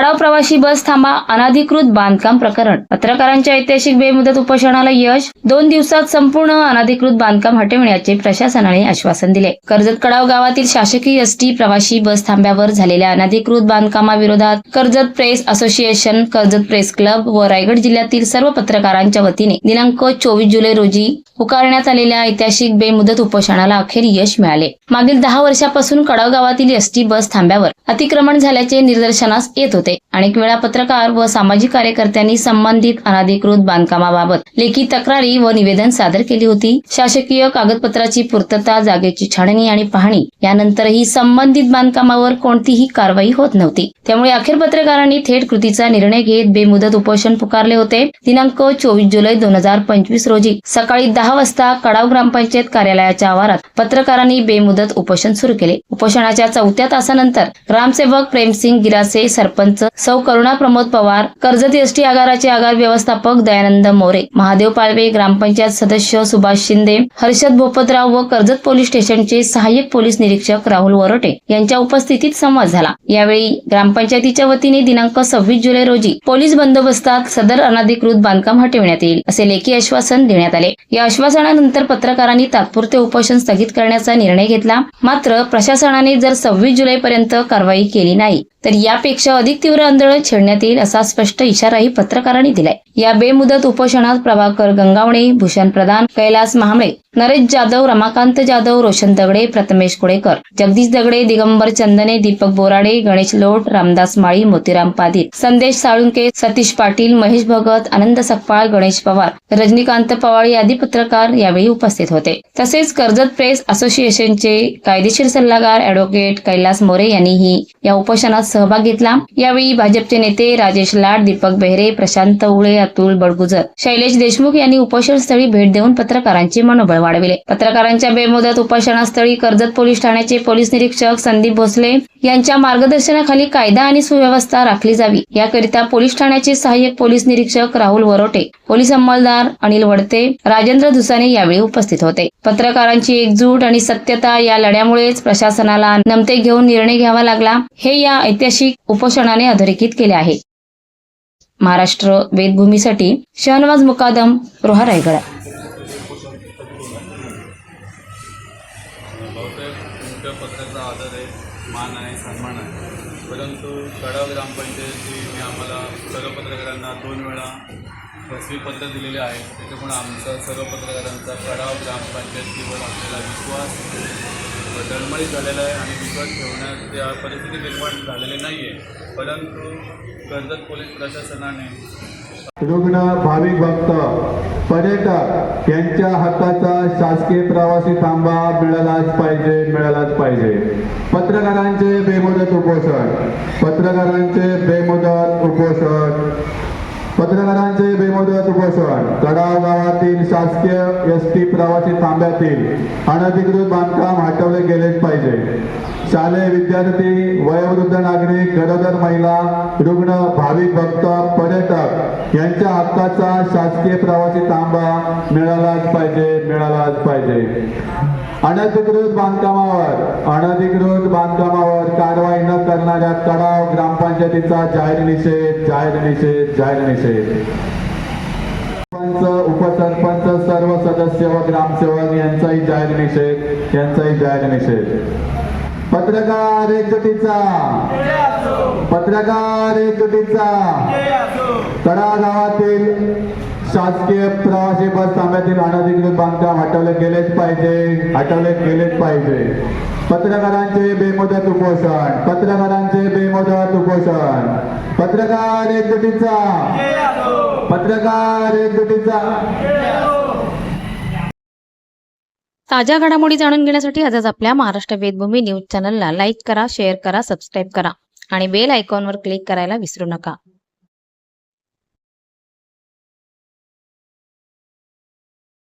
कडाव प्रवासी बस थांबा अनाधिकृत बांधकाम प्रकरण. पत्रकारांच्या ऐतिहासिक बेमुदत उपोषणाला यश दोन दिवसात संपूर्ण अनाधिकृत बांधकाम हटविण्याचे प्रशासनाने आश्वासन दिले. कर्जत कडाव गावातील शासकीय एसटी प्रवासी बस थांब्यावर झालेल्या अनाधिकृत बांधकामाविरोधात Karjat press association Karjat press club व रायगड जिल्ह्यातील सर्व पत्रकारांच्या वतीने दिनांक चोवीस जुलै रोजी पुकारण्यात आलेल्या ऐतिहासिक बेमुदत उपोषणाला अखेर यश मिळाले. मागील दहा वर्षापासून कडाव गावातील एसटी बस थांब्यावर अतिक्रमण झाल्याचे निदर्शनास येत होते. अनेक वेळा पत्रकार व सामाजिक कार्यकर्त्यांनी संबंधित अनाधिकृत बांधकामाबाबत लेखी तक्रारी व निवेदन सादर केली होती. शासकीय कागदपत्राची पूर्तता जागेची छाणणी आणि पाहणी यानंतरही संबंधित बांधकामावर कोणतीही कारवाई होत नव्हती. त्यामुळे अखेर पत्रकारांनी थेट कृतीचा निर्णय घेत बेमुदत उपोषण पुकारले होते. दिनांक चोवीस जुलै दोन हजार पंचवीस रोजी सकाळी दहा वाजता कडाव ग्रामपंचायत कार्यालयाच्या आवारात पत्रकारांनी बेमुदत उपोषण सुरू केले. उपोषणाच्या चौथ्या तासानंतर ग्रामसेवक प्रेमसिंग गिरासे सरपंच सौ करुणा प्रमोद पवार कर्जत एसटी आगाराचे आगार व्यवस्थापक दयानंद मोरे महादेव पाळवे ग्रामपंचायत सदस्य सुभाष शिंदे हर्षद भोपतराव व कर्जत पोलीस स्टेशनचे सहाय्यक पोलीस निरीक्षक राहुल वरोटे यांच्या उपस्थितीत संवाद झाला. यावेळी ग्रामपंचायतीच्या वतीने दिनांक सव्वीस जुलै रोजी पोलीस बंदोबस्तात सदर अनाधिकृत बांधकाम हटविण्यात येईल असे लेखी आश्वासन देण्यात आले. या आश्वासनानंतर पत्रकारांनी तात्पुरते उपोषण स्थगित करण्याचा निर्णय घेतला मात्र प्रशासनाने जर सव्वीस जुलैपर्यंत कारवाई केली नाही तर यापेक्षा अधिक तीव्र आंदोलन छेडण्यात येईल असा स्पष्ट इशाराही पत्रकारांनी दिलाय. या बेमुदत उपोषणात प्रभाकर गंगावणे भूषण प्रधान कैलास महामळे नरेश जाधव रमाकांत जाधव रोशन दगडे प्रथमेश कुडेकर. जगदीश दगडे दिगंबर चंदने दीपक बोराडे गणेश लोट रामदास माळी मोतीराम पादित संदेश साळुंके सतीश पाटील महेश भगत आनंद सकपाळ गणेश पवार. रजनीकांत पवार आदी पत्रकार यावेळी उपस्थित होते. तसेच कर्जत प्रेस असोसिएशनचे कायदेशीर सल्लागार अॅडव्होकेट कैलास मोरे यांनीही या उपोषणात सहभाग घेतला. यावेळी भाजपचे नेते राजेश लाड दीपक बेहरे प्रशांत उळे अतुल बडगुजर शैलेश देशमुख यांनी उपोषणस्थळी भेट देऊन पत्रकारांचे मनोबळ वाढविले. पत्रकारांच्या बेमुदत उपोषणास्थळी कर्जत पोलीस ठाण्याचे पोलीस निरीक्षक संदीप भोसले यांच्या मार्गदर्शनाखाली कायदा आणि सुव्यवस्था राखली जावी. याकरिता पोलीस ठाण्याचे सहाय्यक पोलीस निरीक्षक राहुल वरोटे पोलीस अंमलदार अनिल वडते राजेंद्र दुसाने यावेळी उपस्थित होते. पत्रकारांची एकजूट आणि सत्यता या लढ्यामुळेच प्रशासनाला नमते घेऊन निर्णय घ्यावा लागला हे या ऐतिहासिक उपोषणाने अधोरेखित केले आहे. महाराष्ट्र वेदभूमीसाठी शहनवाज मुकादम रोहा रायगडा. आदर आहे मान आहे सन्मान आहे. परंतु कडाव ग्रामपंचायतीने आम्हाला सर्व पत्रकारांना दोन वेळा फसवी पत्र दिलेले आहे त्याच्यामुळे आमचा सर्व पत्रकारांचा कडाव ग्रामपंचायतीवर असलेला विश्वास दळमळीत झालेला आहे आणि विश्वास ठेवण्यात या परिस्थिती निर्माण झालेली नाही आहे परंतु कर्जत पोलीस प्रशासनाने रुग्ण भाविक भक्त पर्यटक यांच्या हक्काचा शासकीय प्रवासी थांबा मिळालाच पाहिजे मिळालाच पाहिजे. पत्रकारांचे बेमुदत उपोषण. पत्रकारांचे बेमुदत उपोषण. पत्रकारांचे बेमुदत उपोषण. कडाव गावातील शासकीय एस टी प्रवासी थांब्यातील अनधिकृत बांधकाम हटवले गेलेच पाहिजे. शालेय विद्यार्थी वयोवृद्ध नागरिक गरोदर महिला रुग्ण भाविक भक्त पर्यटक यांच्या हक्काचा शासकीय प्रवासी थांबा मिळालाच पाहिजे मिळालाच पाहिजे. अनधिकृत बांधकामावर अनधिकृत बांधकामावर कारवाई न करणाऱ्या कडाव ग्रामपंचायतीचा जाहीर निषेध. जय गणेश जय गणेश. उपसरपंच सर्व सदस्य व ग्रामसेवक यांचाही जय गणेश यांचाही जय गणेश. पत्रकार एकजुटीचा. पत्रकार एकटीचा कडा गावातील शासकीय प्रवासी बस थांब्यातील अनधिकृत बांधकाम हटवले गेलेच पाहिजे हटवले गेलेच पाहिजे. पत्रकारांचे बेमुदत उपोषण पत्रकारांचे बेमुदत उपोषण. पत्रकार एकजुटीचा. पत्रकार एकजुटीचा. ताज्या घडामोडी जाणून घेण्यासाठी आजच आपल्या महाराष्ट्र वेदभूमी न्यूज चॅनलला लाईक करा शेअर करा सबस्क्राईब करा आणि बेल आयकॉनवर क्लिक करायला विसरू नका.